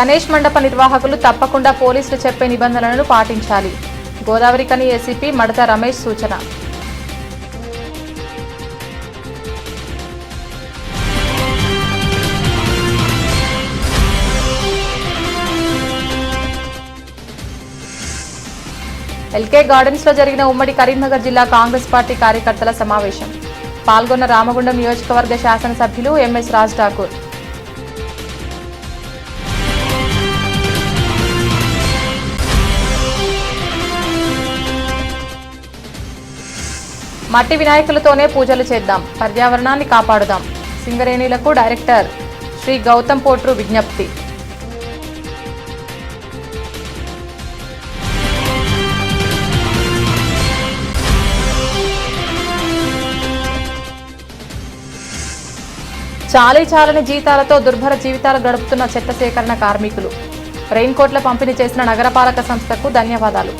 గణేష్ మండప నిర్వాహకులు తప్పకుండా పోలీసులు చెప్పే నిబంధనలను పాటించాలి. గోదావరి కని ఏసీపీ మడత రమేష్ సూచన. ఎల్కే గార్డెన్స్లో జరిగిన ఉమ్మడి కరీంనగర్ జిల్లా కాంగ్రెస్ పార్టీ కార్యకర్తల సమావేశం. పాల్గొన్న రామగుండం నియోజకవర్గ శాసనసభ్యులు ఎంఎస్ రాజ్ ఠాకూర్. మట్టి వినాయకులతోనే పూజలు చేద్దాం. పర్యావరణాన్ని కాపాడుదాం. సింగరేణిలకు డైరెక్టర్ శ్రీ గౌతమ్ పోట్రు విజ్ఞప్తి. చాలీ చాలని జీతాలతో దుర్భర జీవితాలు గడుపుతున్న చెత్త సేకరణ కార్మికులు. రెయిన్ కోట్ల పంపిణీ చేసిన నగరపాలక సంస్థకు ధన్యవాదాలు.